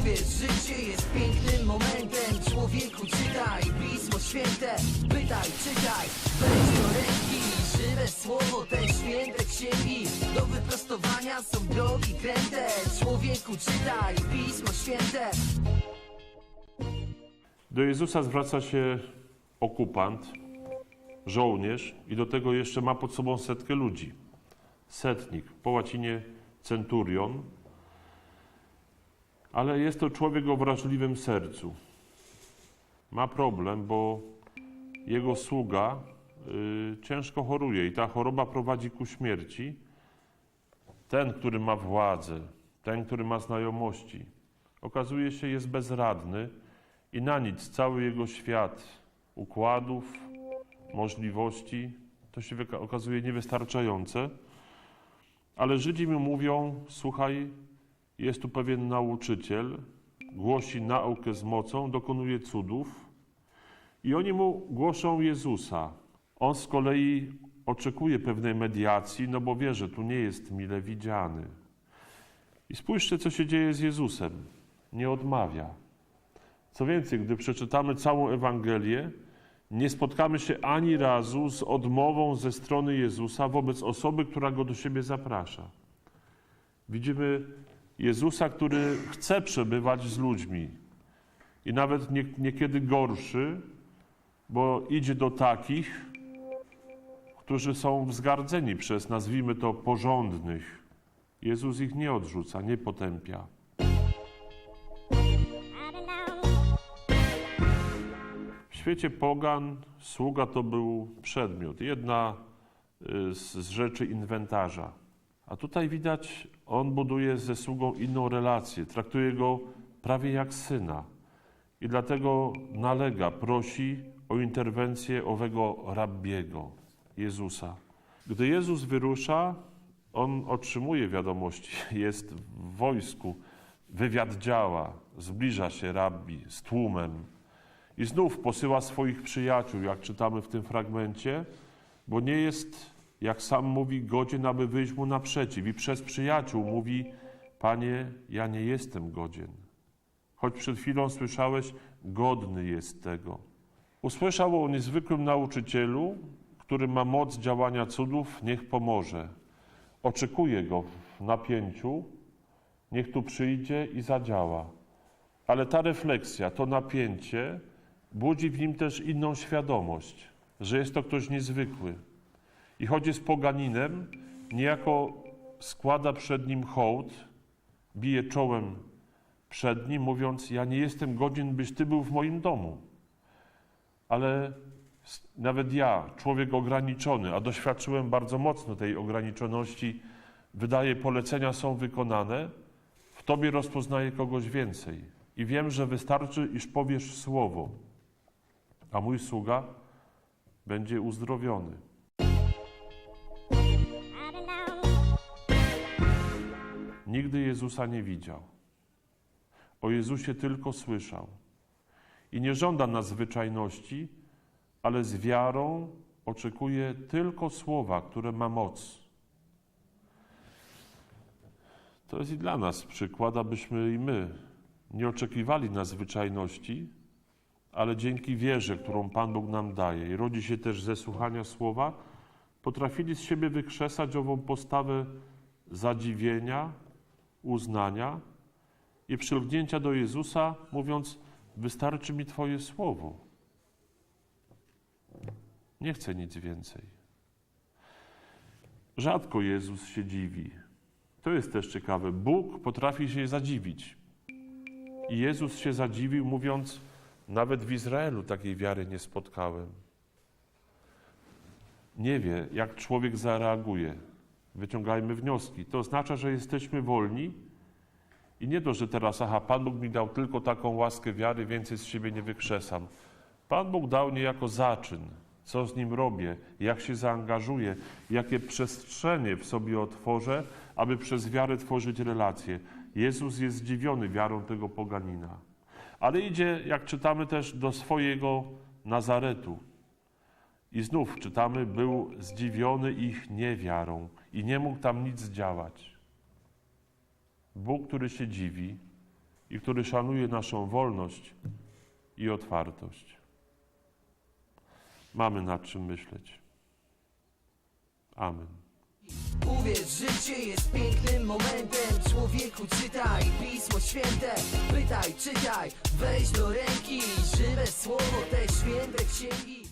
Uwierz, życie jest pięknym momentem. Człowieku czytaj Pismo Święte. Pytaj, czytaj, weź do ręki Żywe słowo, te święte księgi. Do wyprostowania są drogi kręte. Człowieku czytaj Pismo Święte. Do Jezusa zwraca się okupant, żołnierz i do tego jeszcze ma pod sobą setkę ludzi. Setnik, po łacinie centurion, ale jest to człowiek o wrażliwym sercu. Ma problem, bo jego sługa y, ciężko choruje i ta choroba prowadzi ku śmierci. Ten, który ma władzę, ten, który ma znajomości, okazuje się jest bezradny i na nic cały jego świat układów, możliwości, to się okazuje niewystarczające. Ale Żydzi mu mówią: Słuchaj, jest tu pewien nauczyciel, głosi naukę z mocą, dokonuje cudów. I oni mu głoszą Jezusa. On z kolei oczekuje pewnej mediacji, no bo wie, że tu nie jest mile widziany. I spójrzcie, co się dzieje z Jezusem. Nie odmawia. Co więcej, gdy przeczytamy całą Ewangelię, nie spotkamy się ani razu z odmową ze strony Jezusa wobec osoby, która go do siebie zaprasza. Widzimy Jezusa, który chce przebywać z ludźmi i nawet nie, niekiedy gorszy, bo idzie do takich, którzy są wzgardzeni przez, nazwijmy to, porządnych. Jezus ich nie odrzuca, nie potępia. W świecie pogan sługa to był przedmiot, jedna y, z z rzeczy inwentarza. A tutaj widać, on buduje ze sługą inną relację, traktuje go prawie jak syna. I dlatego nalega, prosi o interwencję owego rabbiego, Jezusa. Gdy Jezus wyrusza, on otrzymuje wiadomości, jest w wojsku, wywiad działa, zbliża się rabbi z tłumem. I znów posyła swoich przyjaciół, jak czytamy w tym fragmencie, bo nie jest, jak sam mówi, godzien, aby wyjść mu naprzeciw. I przez przyjaciół mówi: Panie, ja nie jestem godzien. Choć przed chwilą słyszałeś, godny jest tego. Usłyszał o niezwykłym nauczycielu, który ma moc działania cudów, niech pomoże. Oczekuje go w napięciu, niech tu przyjdzie i zadziała. Ale ta refleksja, to napięcie budzi w nim też inną świadomość, że jest to ktoś niezwykły. I chodzi z poganinem, niejako składa przed nim hołd, bije czołem przed nim, mówiąc: Ja nie jestem godzien, byś ty był w moim domu. Ale nawet ja, człowiek ograniczony, a doświadczyłem bardzo mocno tej ograniczoności, wydaje polecenia są wykonane, w tobie rozpoznaję kogoś więcej. I wiem, że wystarczy, iż powiesz słowo, a mój sługa będzie uzdrowiony. Nigdy Jezusa nie widział. O Jezusie tylko słyszał. I nie żąda nadzwyczajności, ale z wiarą oczekuje tylko słowa, które ma moc. To jest i dla nas przykład, abyśmy i my nie oczekiwali nadzwyczajności, ale dzięki wierze, którą Pan Bóg nam daje i rodzi się też ze słuchania słowa, potrafili z siebie wykrzesać ową postawę zadziwienia, uznania i przylgnięcia do Jezusa, mówiąc: Wystarczy mi Twoje słowo. Nie chcę nic więcej. Rzadko Jezus się dziwi. To jest też ciekawe. Bóg potrafi się zadziwić. I Jezus się zadziwił, mówiąc: Nawet w Izraelu takiej wiary nie spotkałem. Nie wie, jak człowiek zareaguje. Wyciągajmy wnioski. To oznacza, że jesteśmy wolni i nie to, że teraz, aha, Pan Bóg mi dał tylko taką łaskę wiary, więcej z siebie nie wykrzesam. Pan Bóg dał niejako zaczyn, co z nim robię, jak się zaangażuję, jakie przestrzenie w sobie otworzę, aby przez wiarę tworzyć relacje. Jezus jest zdziwiony wiarą tego poganina. Ale idzie, jak czytamy też, do swojego Nazaretu. I znów czytamy, był zdziwiony ich niewiarą i nie mógł tam nic działać. Bóg, który się dziwi, i który szanuje naszą wolność i otwartość. Mamy nad czym myśleć. Amen. Uwierz, życie jest pięknym momentem Człowieku czytaj Pismo Święte Pytaj, czytaj, weź do ręki Żywe słowo, te święte księgi